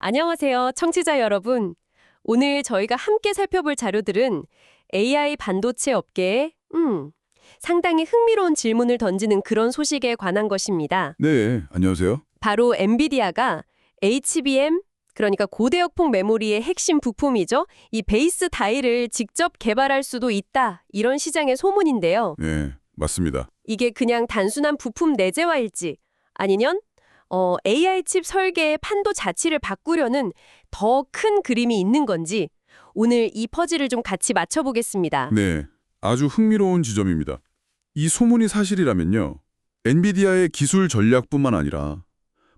안녕하세요, 청취자 여러분. 오늘 저희가 함께 살펴볼 자료들은 AI 반도체 업계에 음, 상당히 흥미로운 질문을 던지는 그런 소식에 관한 것입니다. 네, 안녕하세요. 바로 엔비디아가 HBM 그러니까 고대역폭 메모리의 핵심 부품이죠. 이 베이스 다이를 직접 개발할 수도 있다. 이런 시장의 소문인데요. 네, 맞습니다. 이게 그냥 단순한 부품 내재화일지 아니면 어, AI 칩 설계의 판도 자체를 바꾸려는 더 큰 그림이 있는 건지 오늘 이 퍼즐을 좀 같이 맞춰보겠습니다. 네, 아주 흥미로운 지점입니다. 이 소문이 사실이라면요. 엔비디아의 기술 전략뿐만 아니라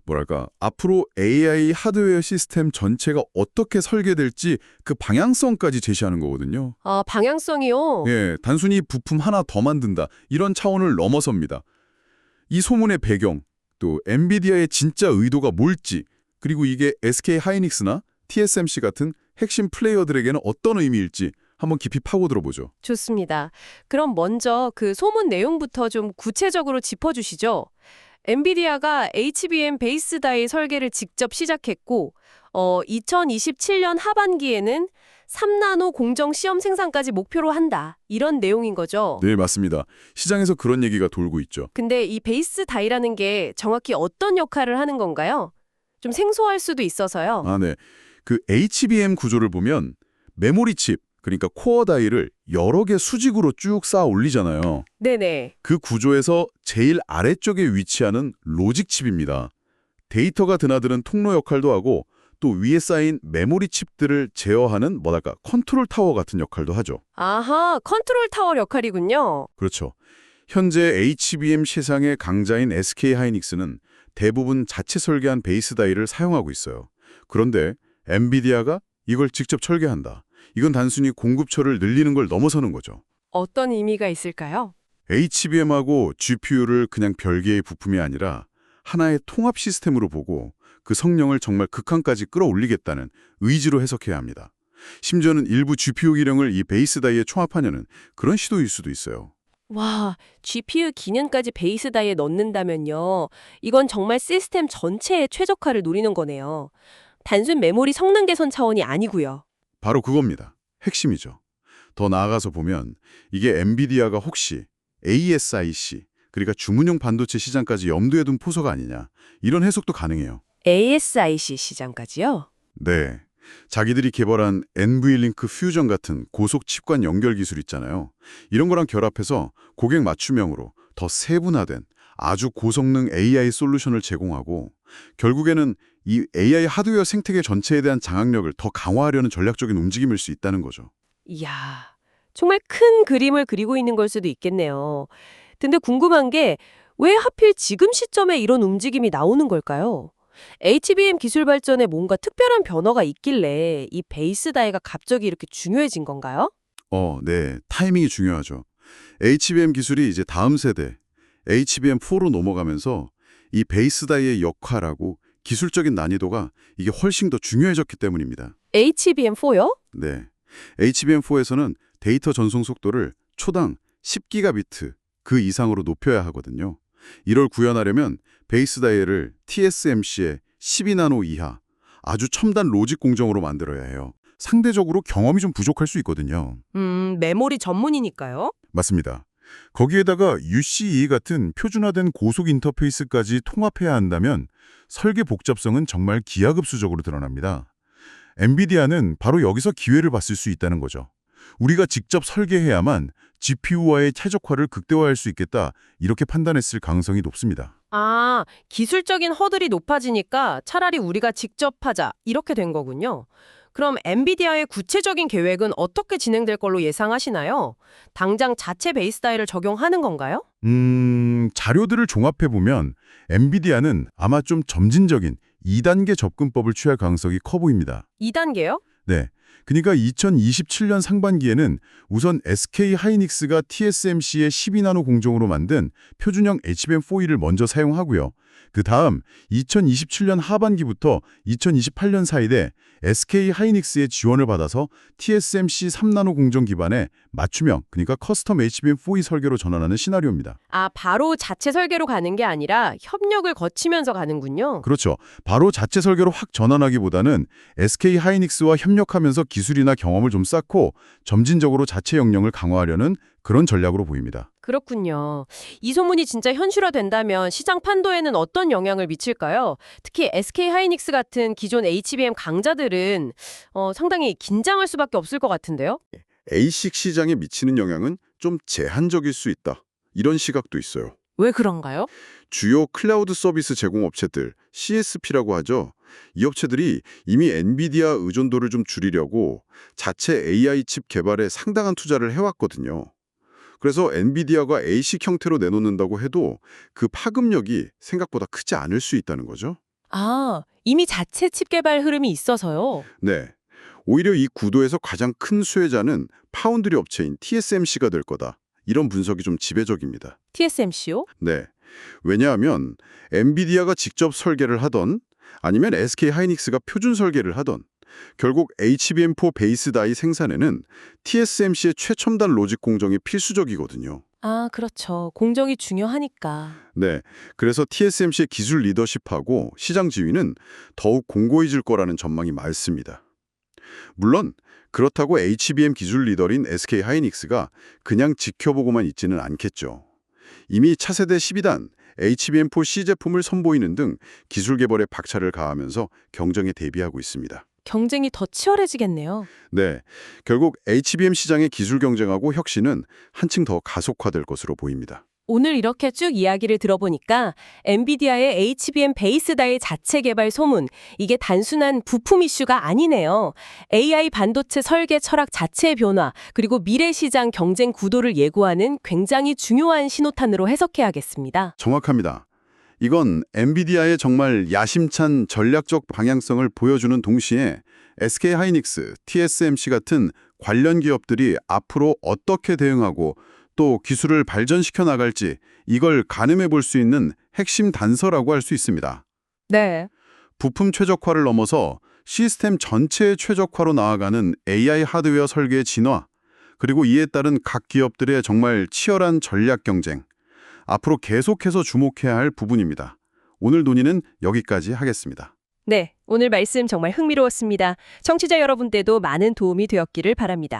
뭐랄까 앞으로 AI 하드웨어 시스템 전체가 어떻게 설계될지 그 방향성까지 제시하는 거거든요. 아, 방향성이요? 예, 단순히 부품 하나 더 만든다 이런 차원을 넘어섭니다. 이 소문의 배경, 또 엔비디아의 진짜 의도가 뭘지, 그리고 이게 SK 하이닉스나 TSMC 같은 핵심 플레이어들에게는 어떤 의미일지 한번 깊이 파고들어보죠. 좋습니다. 그럼 먼저 그 소문 내용부터 좀 구체적으로 짚어주시죠. 엔비디아가 HBM 베이스 다이 설계를 직접 시작했고, 어, 2027년 하반기에는 3나노 공정 시험 생산까지 목표로 한다. 이런 내용인 거죠. 네, 맞습니다. 시장에서 그런 얘기가 돌고 있죠. 근데 이 베이스 다이라는 게 정확히 어떤 역할을 하는 건가요? 좀 생소할 수도 있어서요. 아, 네. 그 HBM 구조를 보면 메모리 칩, 그러니까 코어 다이를 여러 개 수직으로 쭉 쌓아 올리잖아요. 네네. 그 구조에서 제일 아래쪽에 위치하는 로직 칩입니다. 데이터가 드나드는 통로 역할도 하고 또 위에 쌓인 메모리 칩들을 제어하는 뭐랄까 컨트롤 타워 같은 역할도 하죠. 아하, 컨트롤 타워 역할이군요. 그렇죠. 현재 HBM 시장의 강자인 SK 하이닉스는 대부분 자체 설계한 베이스 다이를 사용하고 있어요. 그런데 엔비디아가 이걸 직접 설계한다. 이건 단순히 공급처를 늘리는 걸 넘어서는 거죠. 어떤 의미가 있을까요? HBM하고 GPU를 그냥 별개의 부품이 아니라 하나의 통합 시스템으로 보고 그 성능을 정말 극한까지 끌어올리겠다는 의지로 해석해야 합니다. 심지어는 일부 GPU 기령을 이 베이스 다이에 총합하려는 그런 시도일 수도 있어요. 와, GPU 기능까지 베이스 다이에 넣는다면요. 이건 정말 시스템 전체의 최적화를 노리는 거네요. 단순 메모리 성능 개선 차원이 아니고요. 바로 그겁니다. 핵심이죠. 더 나아가서 보면 이게 엔비디아가 혹시 ASIC, 그러니까 주문용 반도체 시장까지 염두에 둔 포서가 아니냐 이런 해석도 가능해요. ASIC 시장까지요? 네. 자기들이 개발한 NV링크 퓨전 같은 고속 칩관 연결 기술 있잖아요. 이런 거랑 결합해서 고객 맞춤형으로 더 세분화된 아주 고성능 AI 솔루션을 제공하고 결국에는 이 AI 하드웨어 생태계 전체에 대한 장악력을 더 강화하려는 전략적인 움직임일 수 있다는 거죠. 이야, 정말 큰 그림을 그리고 있는 걸 수도 있겠네요. 근데 궁금한 게 왜 하필 지금 시점에 이런 움직임이 나오는 걸까요? HBM 기술 발전에 뭔가 특별한 변화가 있길래 이 베이스 다이가 갑자기 이렇게 중요해진 건가요? 어, 네. 타이밍이 중요하죠. HBM 기술이 이제 다음 세대 HBM4로 넘어가면서 이 베이스 다이의 역할하고 기술적인 난이도가 이게 훨씬 더 중요해졌기 때문입니다. HBM4요? 네. HBM4에서는 데이터 전송 속도를 초당 10기가비트 그 이상으로 높여야 하거든요. 이걸 구현하려면 베이스 다이를 TSMC의 12나노 이하 아주 첨단 로직 공정으로 만들어야 해요. 상대적으로 경험이 좀 부족할 수 있거든요. 음, 메모리 전문이니까요. 맞습니다. 거기에다가 UCE 같은 표준화된 고속 인터페이스까지 통합해야 한다면 설계 복잡성은 정말 기하급수적으로 드러납니다. 엔비디아는 바로 여기서 기회를 봤을 수 있다는 거죠. 우리가 직접 설계해야만 GPU와의 최적화를 극대화할 수 있겠다 이렇게 판단했을 가능성이 높습니다. 아, 기술적인 허들이 높아지니까 차라리 우리가 직접 하자 이렇게 된 거군요. 그럼 엔비디아의 구체적인 계획은 어떻게 진행될 걸로 예상하시나요? 당장 자체 베이스 다이를 적용하는 건가요? 음, 자료들을 종합해보면 엔비디아는 아마 좀 점진적인 2단계 접근법을 취할 가능성이 커 보입니다. 2단계요? 네. 그러니까 2027년 상반기에는 우선 SK 하이닉스가 TSMC의 12나노 공정으로 만든 표준형 HBM4E를 먼저 사용하고요. 그 다음 2027년 하반기부터 2028년 사이에 SK 하이닉스의 지원을 받아서 TSMC 3나노 공정 기반의 맞춤형, 그러니까 커스텀 HBM4E 설계로 전환하는 시나리오입니다. 아, 바로 자체 설계로 가는 게 아니라 협력을 거치면서 가는군요. 그렇죠. 바로 자체 설계로 확 전환하기보다는 SK 하이닉스와 협력하면서 기술이나 경험을 좀 쌓고 점진적으로 자체 역량을 강화하려는 그런 전략으로 보입니다. 그렇군요. 이 소문이 진짜 현실화된다면 시장 판도에는 어떤 영향을 미칠까요? 특히 SK 하이닉스 같은 기존 HBM 강자들은 어, 상당히 긴장할 수밖에 없을 것 같은데요. A식 시장에 미치는 영향은 좀 제한적일 수 있다. 이런 시각도 있어요. 왜 그런가요? 주요 클라우드 서비스 제공 업체들, CSP라고 하죠. 이 업체들이 이미 엔비디아 의존도를 좀 줄이려고 자체 AI 칩 개발에 상당한 투자를 해왔거든요. 그래서 엔비디아가 A식 형태로 내놓는다고 해도 그 파급력이 생각보다 크지 않을 수 있다는 거죠. 아, 이미 자체 칩 개발 흐름이 있어서요. 네. 오히려 이 구도에서 가장 큰 수혜자는 파운드리 업체인 TSMC가 될 거다. 이런 분석이 좀 지배적입니다. TSMC요? 네. 왜냐하면 엔비디아가 직접 설계를 하던 아니면 SK 하이닉스가 표준 설계를 하던 결국 HBM4 베이스 다이 생산에는 TSMC의 최첨단 로직 공정이 필수적이거든요. 아, 그렇죠. 공정이 중요하니까. 네. 그래서 TSMC의 기술 리더십하고 시장 지위는 더욱 공고해질 거라는 전망이 많습니다. 물론 그렇다고 HBM 기술 리더인 SK 하이닉스가 그냥 지켜보고만 있지는 않겠죠. 이미 차세대 12단 HBM4C 제품을 선보이는 등 기술 개발에 박차를 가하면서 경쟁에 대비하고 있습니다. 경쟁이 더 치열해지겠네요. 네, 결국 HBM 시장의 기술 경쟁하고 혁신은 한층 더 가속화될 것으로 보입니다. 오늘 이렇게 쭉 이야기를 들어보니까 엔비디아의 HBM 베이스 다이 자체 개발 소문, 이게 단순한 부품 이슈가 아니네요. AI 반도체 설계 철학 자체의 변화, 그리고 미래 시장 경쟁 구도를 예고하는 굉장히 중요한 신호탄으로 해석해야겠습니다. 정확합니다. 이건 엔비디아의 정말 야심찬 전략적 방향성을 보여주는 동시에 SK 하이닉스, TSMC 같은 관련 기업들이 앞으로 어떻게 대응하고 또 기술을 발전시켜 나갈지 이걸 가늠해 볼 수 있는 핵심 단서라고 할 수 있습니다. 네. 부품 최적화를 넘어서 시스템 전체의 최적화로 나아가는 AI 하드웨어 설계의 진화, 그리고 이에 따른 각 기업들의 정말 치열한 전략 경쟁, 앞으로 계속해서 주목해야 할 부분입니다. 오늘 논의는 여기까지 하겠습니다. 네. 오늘 말씀 정말 흥미로웠습니다. 청취자 여러분께도 많은 도움이 되었기를 바랍니다.